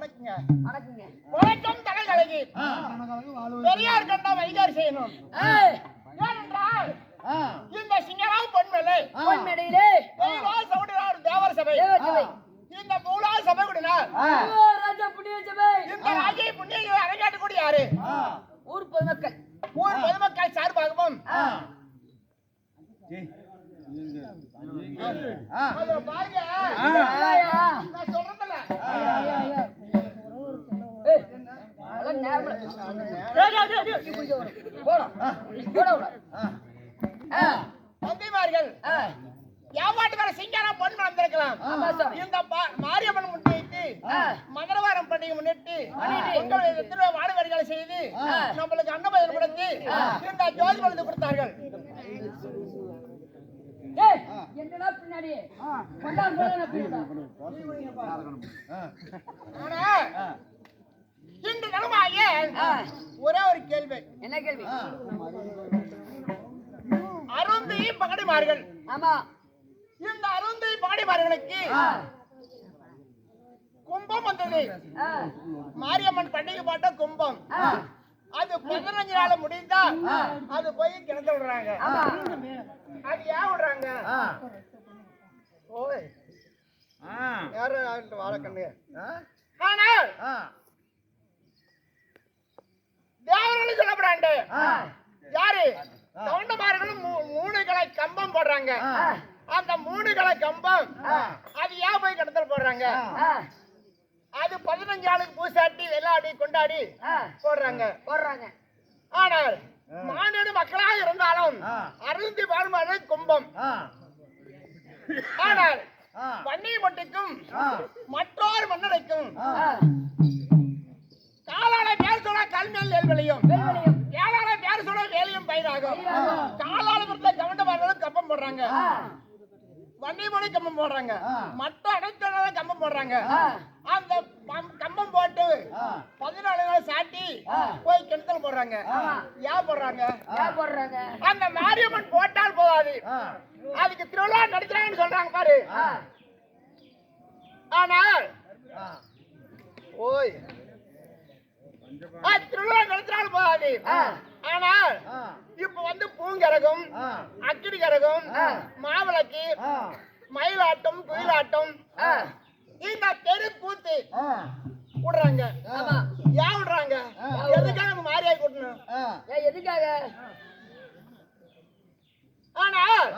வணக்கங்க. வணக்கங்க. வணக்கம் தலைகழகி பெரியார் கண்டா வைகார் செய்யணும். ஏனென்றால் இந்த சிங்கராம் பொன்மேலை பொன் மேடையிலே தெய்வா சவுடினார் தேவர் சபை. இந்த மூலா சபை கூடினார் ராஜா புண்ணிய சபை. இந்த ராஜ்ய புண்ணிய அரங்காட்டு கூடி யாரு? ஊர் பொதுமக்கள். ஊர் பொதுமக்கள் சார்பாகவும். பாருங்க. ஆ, ஏமாட்டுக்கார சிங்காரம் பொன் சார். இந்த மாரியம்மன் முன்னிட்டு ஆ. மகரவாரம் பண்டிகை முன்னிட்டு பொங்கல் திருவிழா வாடுவடிகளை செய்து ஆ. நம்மளுக்கு அன்னபயன் கொடுத்து இந்த ஜோதி பழுது கொடுத்தார்கள். என்னடா பின்னாடி? கொண்டா, நிலமாகிய ஆ, ஒரே ஒரு கேள்வி. என்ன கேள்வி? அருந்தி பகடிமார்கள். ஆமா. இந்த அருந்தி பகடிமார்களுக்கு கும்பம் வந்தது. மாரியம்மன் பண்டிகை பாட்ட கும்பம். அது பதினஞ்சு நாள் முடிந்தா அது போய் கிணத்து விடுறாங்க. ஆமா. அது ஏன் விடுறாங்க? ஓய். யாரு வாழக்கண்ணு? ஆனால் யாரு? கவுண்டமார்களும் மூ- மூணு கிளை கம்பம் போடுறாங்க. அந்த மூணு கிளை கம்பம் அது ஏன் போய் கிணத்துல போடுறாங்க? அது பதினஞ்சு ஆளுக்கு பூசாட்டி விளையாடி கொண்டாடி போடுறாங்க. போடுறாங்க. ஆனால் மாநில மக்களாக இருந்தாலும் அருந்தி வாழ்மாறு கும்பம். ஆனால் வன்னி மட்டிக்கும் மற்றொரு மன்னரைக்கும் காலால பேர் சொல்ல கல்மேல் நெல்வெளியும் வெள்வெளியும். பயிராகும். காலால இருந்த கவண்டமார்களும் கம்பம் போடுறாங்க. ஆ, வன்னி மணி கம்பம் போடுறாங்க. மற்ற அனைத்து கம்பம் போடுறாங்க. அந்த பம்- கம்பம் போட்டு பதினாலு நாள் சாட்டி போய் கிணத்துல போடுறாங்க. ஏன் போடுறாங்க? ஏன் போடுறாங்க? அந்த மாரியம்மன் போட்டால் போதாது. அதுக்கு திருவிழா நடத்துறாங்கன்னு சொல்றாங்க பாரு. ஆனால் ஓய். திருவிழா நடத்தினாலும் போதாது. ஆனால் இப்ப வந்து பூங்கரகம் அக்கிடி கரகம் மாவிளக்கு மயிலாட்டம் குயிலாட்டம் இந்த தெரு கூத்து விடுறாங்க. ஆமா. ஏன் விடுறாங்க? எதுக்காக மாரியா கூட்டணும் ஏன் எதுக்காக? ஆனால்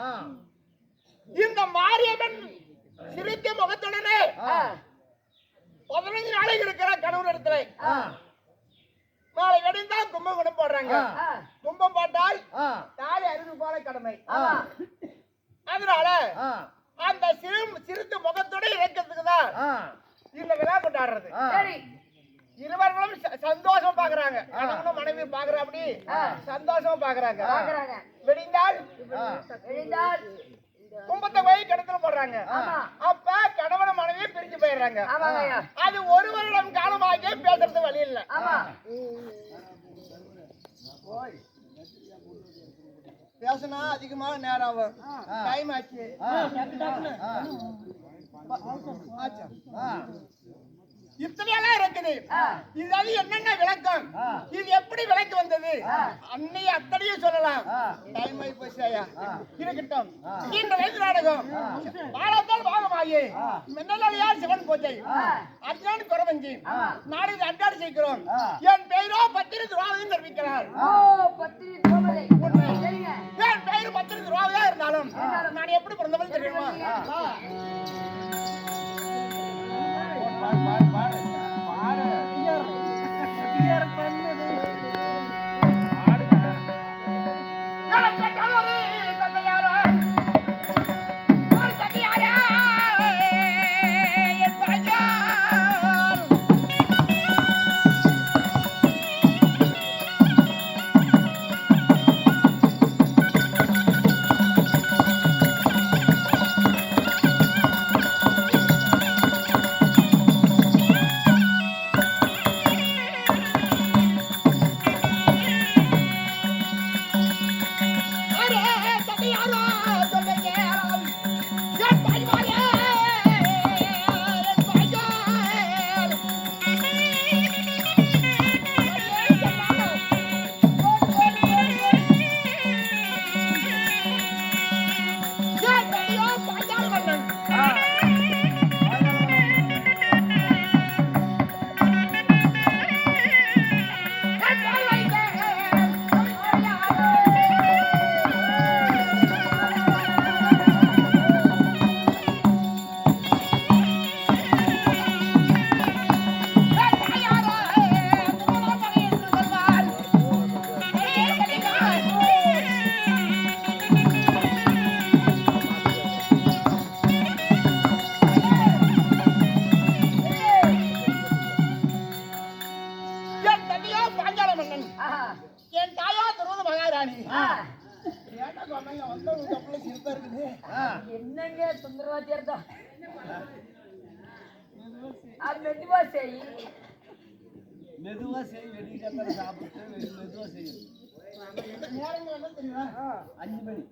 இந்த மாரியம்மன் சிரித்த முகத்துடனே பதினஞ்சு நாளைக்கு இருக்கிற கணவன் இடத்துல நாளை வெடிந்தா கும்பம் குணம் போடுறாங்க. கும்பம் போட்டால் தாலி அறுது போல கடமை. அதனால அந்த சிறு சிறுத்து முகத்தோட இறக்கிறதுக்கு தான் இந்த விழா கொண்டாடுறது. சரி. இருவர்களும் சந்தோஷமா பாக்குறாங்க. கணவனும் மனைவி பாக்குற அப்படி சந்தோஷமா பாக்குறாங்க. பாக்குறாங்க. வெடிந்தால் எழுந்தால் கும்பத்தை போய் கிணத்துல போடுறாங்க. அப்ப கணவனும் மனைவி பிரிஞ்சு போயிடுறாங்க. அது ஒரு வருடம் காலமாகவே பேசுறது வழி இல்ல ஆமா பேசினா அதிகமான நேரம் ஆகும். டைம் ஆச்சு. ஆச்சா. இத்தனையெல்லாம் இருக்குது. இது அது என்னென்ன விளக்கம்? இது எப்படி விளக்கு வந்தது? அன்னைய அத்தனையும் சொல்லலாம். டைம் ஆகி போச்சு ஐயா. இருக்கட்டும். இந்த வயசு நாடகம். பாலத்தால் பாகமாகி மின்னலாளியார் சிவன் பூஜை. அர்ஜுனன் குறவஞ்சி நாளைக்கு அன்றாடு செய்கிறோம். என் பெயரோ பத்திரி துரோகம் தெரிவிக்கிறார். என் பெயர் பத்திரி துரோகமா இருந்தாலும் நான் எப்படி பிறந்தவன் தெரியுமா? எனக்கு என்னங்க சுந்தரவாத்தியார் தான் அது மெதுவா செய். மெதுவா சாப்பிட்டு மெதுவா செய்யும் அஞ்சு மணி.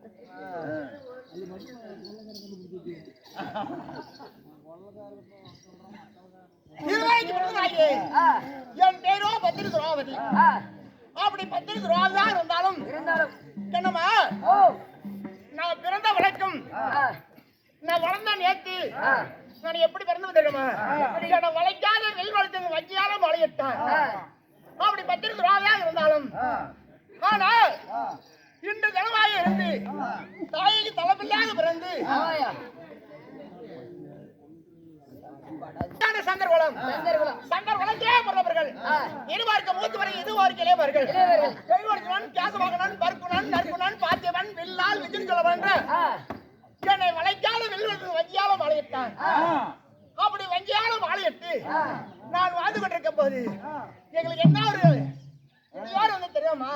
பிறந்ததாகி, ஆ, என் பேரோ பத்திரி துரோபதி ஆ. அப்படி பத்திரி துரோகதா இருந்தாலும் இருந்தாலும் என்னம்மா? ஓ. நான் பிறந்த வழக்கம். நான் வளர்ந்த நேத்து. நான் எப்படி பிறந்தது தெரியுமா? என்னை வளைக்காத வெயில் வளைச்சது வஞ்சியால மழையிட்டான் ஆ. அப்படி பத்திரி துரோகதா இருந்தாலும் ஆனா இன்று தினமாக இருந்து தாய்க்கு தலைப்பில்லாத பிறந்து சங்கர்குலம் சங்கர்குலம். ஆ. இருவார்க்க மூத்தவரை இதுவார்க்க இளையவர்கள். கைவர்க்கவன் கேசவாகனன் பர்க்குனன் நற்குணன் பாத்தியவன் வில்லால் ஆ, என்னை வளைக்காத வெல்வது வஞ்சியால மழையிட்டான் ஆ, அப்படி வஞ்சியால மழையிட்டு ஆ. நான் வாழ்ந்து கொண்டிருக்கும் போது எங்களுக்கு என்ன ஒரு யார் வந்து தெரியுமா?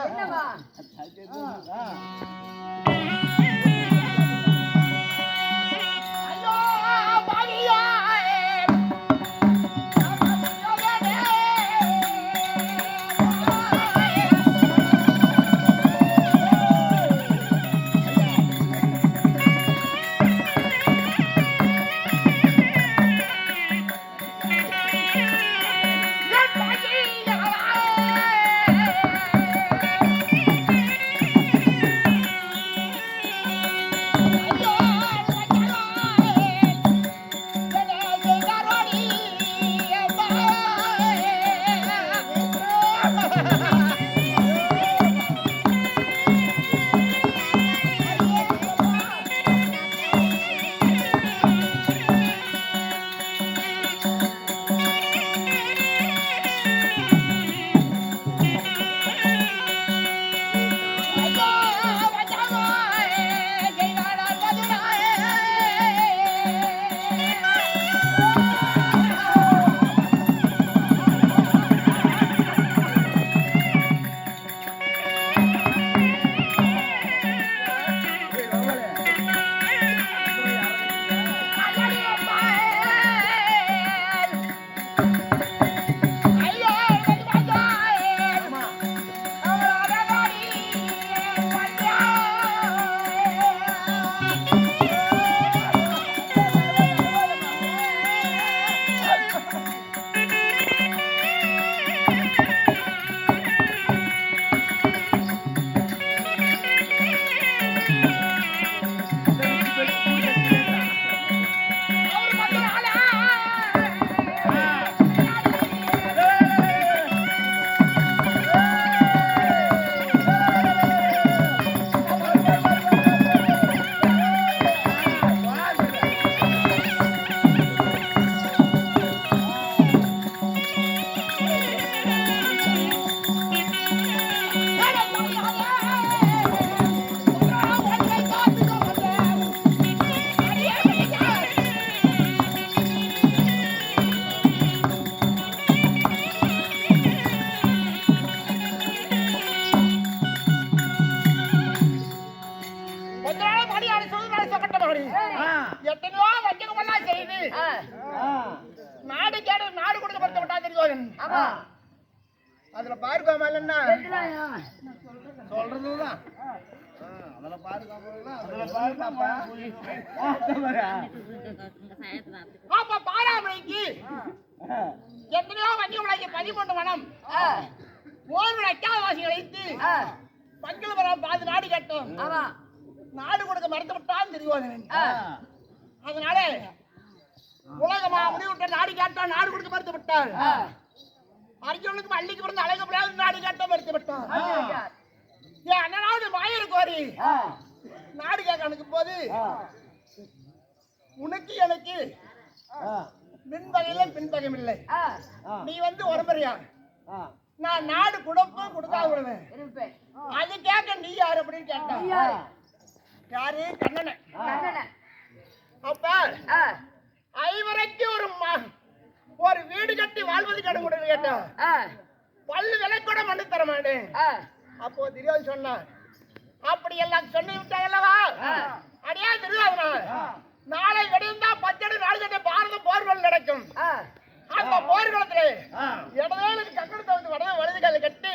வெட்டலாம்யா. சொல்றதுதான். அதுல பாருங்க அதுல பாருங்க அப்ப பாராமணிக்கு எத்தனையோ வஞ்சகமலைக்கு பதிமூன்று மனம் அக்காவாசி அழைத்து ஆ, பங்கில் பாது நாடு கட்டும். ஆமா. நாடு கொடுக்க மறுத்து விட்டான் தெரியும் அதனால உலகமா முடிவிட்ட நாடு கேட்டா நாடு கொடுக்க மறுத்து அர்ஜுனுக்கு பள்ளிக்கு பிறந்த அழகப்படாத நாடு கேட்ட மறுத்து விட்டான் அப்படியா? என் அண்ணனாவது மாயர் கோரி. நாடு கேட்க அனுக்கும் போது உனக்கு எனக்கு பின்பகையில பின்பகம் இல்லை நீ வந்து உடம்புறியா? நான் நாடு கொடுப்பேன் கொடுத்தா விடுவேன். அது கேட்க நீ யாரு அப்படின்னு கேட்டான் யாரு? கண்ணனை. அப்ப ஐவரைக்கு ஒரு ம- ஒரு வீடு கட்டி வாழ்வது கடவுள் கேட்டான் பல்லு விலை கூட மண்ணு தர மாட்டேன். அப்போ திடீர்னு சொன்னான் அப்படி எல்லாம் சொல்லி விட்டாய் அல்லவா அடியா திருவாதனா நாளை வெடிந்தா பத்தடி நாலு கட்ட பாரத போர்கள் நடக்கும். அந்த போர்க்களத்திலே இடவேலுக்கு கங்கணத்தை வந்து வடது வலது கால கட்டி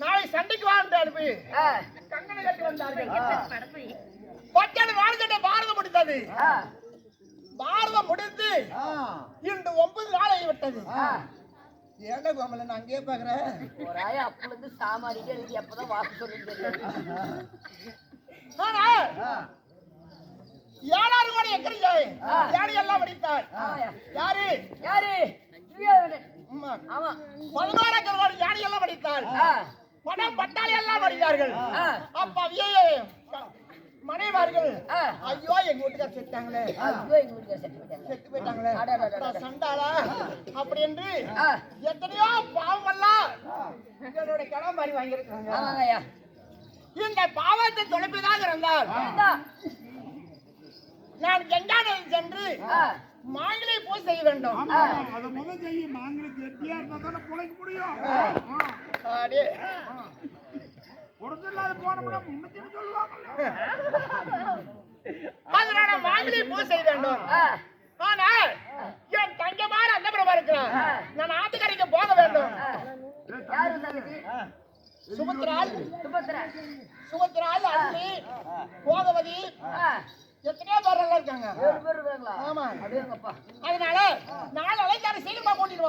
நாளை சண்டைக்கு வாழ்ந்து அனுப்பி ஆ, கங்கணை கட்டி வந்தார்கள். பத்தடி நாலு கட்ட பாரதம் முடித்தது பாரதம் முடித்து இன்று ஒன்பது நாளை விட்டது. ஆ. ஏடா கோமலன் அங்கேயே பாக்குறேன்? ஒரு ஆயா அப்பல இருந்து சாமாடிட்டு எனக்கு எப்பதான் வாக்கு ஆனா ஏழாறு கோடி ஆ. யாரு எல்லாம் வடித்தார் ஆமாய்யா. யாரு? யாரு. ஆமா. பதினாறாயிரம் கோடி யானை எல்லாம் வடித்தார் பணம் பட்டாளி எல்லாம் வடித்தார்கள். அப்ப அவையே மனைவார்கள். ஐயோ எங்க வீட்டுக்கார் செத்தாங்களே ஐயோ, எங்க வீட்டுக்காரர் செத்து போயிட்டாங்க. செத்து போயிட்டாங்களே சண்டாளா? அப்படி என்று எத்தனையோ பாவமெல்லாம் என்னோட கடன் மாதிரி வாங்கியிருக்காங்க ஆமாங்கய்யா. இந்த பாவத்தை தொலைப்பதாக இருந்தால். நான் நதி சென்று மாங்கலை போய் செய்ய வேண்டும். அதை முதல் செய்யும் மாங்களுக்கு கெட்டியா இருந்தா தானே பிழைக்க முடியும்? ஒரிஜினல் அது போனோம்னா முன்னூத்தி சொல்லுவாங்கல்ல. அதனால மாங்கலை போய் செய்ய வேண்டும். ஆ, ஆனா என் தங்கமான அன்னபுரமா இருக்கிறான் நான் ஆத்துக்கரைக்கு போக வேண்டும்? சுபத்ரால். சுபத்ரால் அள்ளி கோதவதி எத்தனையோ பேர் எல்லாம் இருக்காங்க? ஆமா. அதனால நாலு அழைக்கார சீக்கிரமா கூட்டிட்டு